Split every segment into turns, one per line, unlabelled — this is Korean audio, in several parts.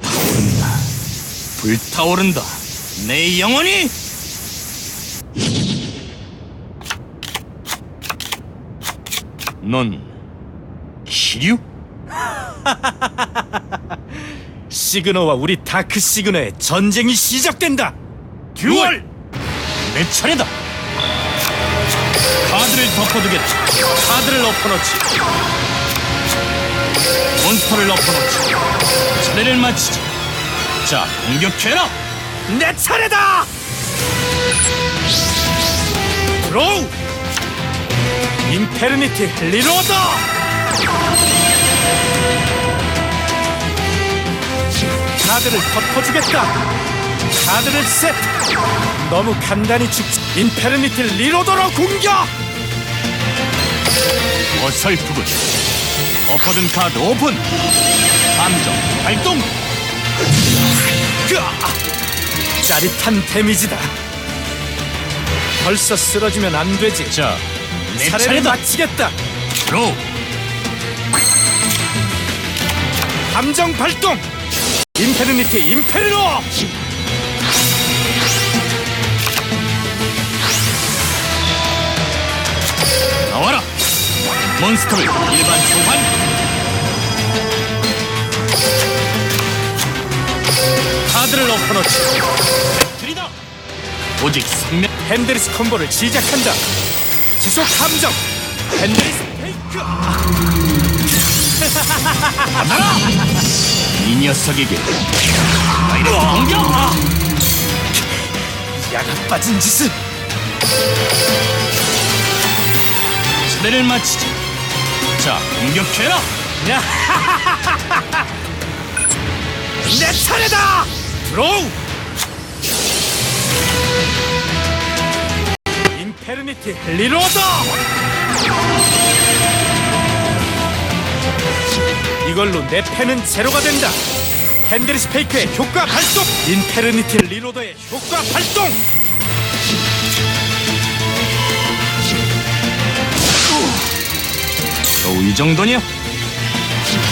타오른다. 불타오른다. 내 영혼이! 넌 기류?
시그너와 우리 다크 시그너의 전쟁이 시작된다.
듀얼! 내 차례다. 카드를 덮어두겠다. 카드를 엎어놓지. 몬스터를 엎어놓지. 차례를 마치지. 자, 공격해라.
내 차례다. 드로우. 인페르니티 리로더. 카드를 덮어주겠다. 카드를 셋. 너무 간단히 죽지. 인페르니티 리로더로 공격.
어설프군. 엎어둔 카드 오픈. 감정 발동.
으아! 짜릿한 데미지다. 벌써 쓰러지면 안 되지.
자, 내
차례를
차례다.
마치겠다.
드로우.
감정 발동. 인페르니티 인페르노.
몬스터를 일반 소환. 카드를 엎어놓지. 배틀이다. 오직 생명.
헨드리스 콤보를 시작한다. 지속 감정. 헨드리스 페이크.
받아라! 이 녀석에게 다이렉트 공격!
야가 빠진 짓은
시대를 마치지 자 공격해라!
내 차례다. 드로우. 인페르니티 리로더. 이걸로 내 패는 제로가 된다. 헨드리스 페이크의 효과 발동. 인페르니티 리로더의 효과 발동.
정도냐?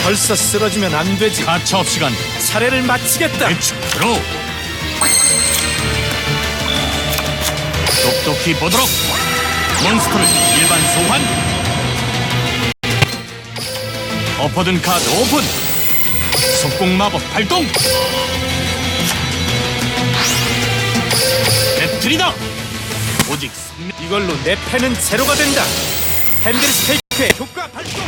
벌써 쓰러지면 안 되지.
가차없이 간다
차례를 마치겠다.
대충 들어 똑똑히 보도록 몬스터를 일반 소환 엎어둔 카드 오픈 속공 마법 발동 배틀이다 오직
이걸로 내 패는 제로가 된다. 핸들스 페이 크의 효과 발동.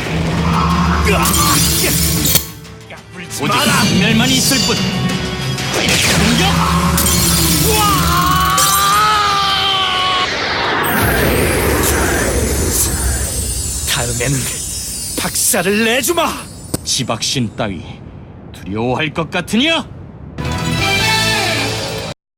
오직
마라.
생멸만 있을 뿐 공격
다음에는 박살을 내주마.
지박신 따위 두려워할 것 같으냐?